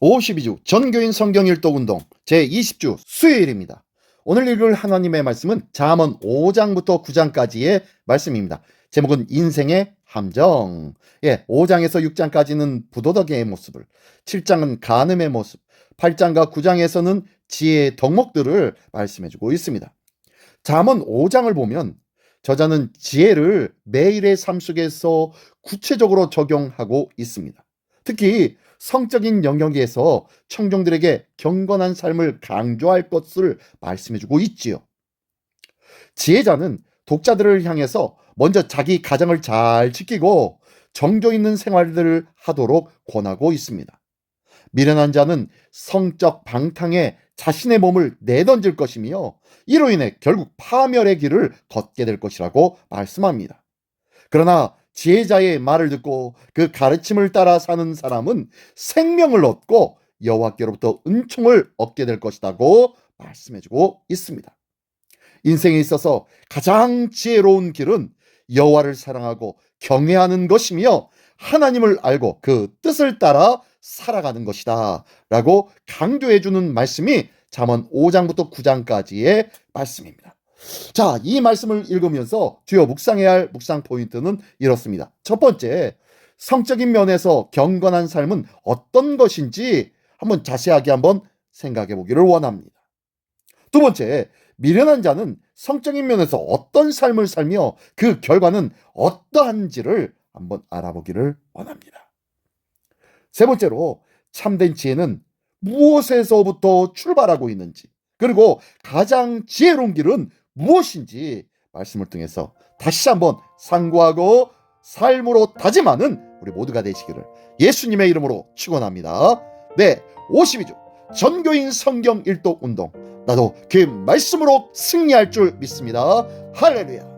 52주 전교인 성경 일독 운동 제20주 수요일입니다. 오늘 읽을 하나님의 말씀은 잠언 5장부터 9장까지의 말씀입니다. 제목은 인생의 함정. 예, 5장에서 6장까지는 부도덕의 모습을, 7장은 간음의 모습, 8장과 9장에서는 지혜의 덕목들을 말씀해주고 있습니다. 잠언 5장을 보면 저자는 지혜를 매일의 삶 속에서 구체적으로 적용하고 있습니다. 특히 성적인 영역에서 청중들에게 경건한 삶을 강조할 것을 말씀해주고 있지요. 지혜자는 독자들을 향해서 먼저 자기 가정을 잘 지키고 정조 있는 생활들을 하도록 권하고 있습니다. 미련한 자는 성적 방탕에 자신의 몸을 내던질 것이며 이로 인해 결국 파멸의 길을 걷게 될 것이라고 말씀합니다. 그러나 지혜자의 말을 듣고 그 가르침을 따라 사는 사람은 생명을 얻고 여호와께로부터 은총을 얻게 될 것이라고 말씀해주고 있습니다. 인생에 있어서 가장 지혜로운 길은 여호와를 사랑하고 경외하는 것이며 하나님을 알고 그 뜻을 따라 살아가는 것이다라고 강조해 주는 말씀이 잠언 5장부터 9장까지의 말씀입니다. 자, 이 말씀을 읽으면서 주요 묵상해야 할 묵상 포인트는 이렇습니다. 첫 번째, 성적인 면에서 경건한 삶은 어떤 것인지 한번 자세하게 한번 생각해 보기를 원합니다. 두 번째, 미련한 자는 성적인 면에서 어떤 삶을 살며 그 결과는 어떠한지를 한번 알아보기를 원합니다. 세 번째로, 참된 지혜는 무엇에서부터 출발하고 있는지, 그리고 가장 지혜로운 길은 무엇인지 말씀을 통해서 다시 한번 상고하고 삶으로 다짐하는 우리 모두가 되시기를 예수님의 이름으로 축원합니다. 네, 52주 전교인 성경 일독 운동 나도 그 말씀으로 승리할 줄 믿습니다. 할렐루야.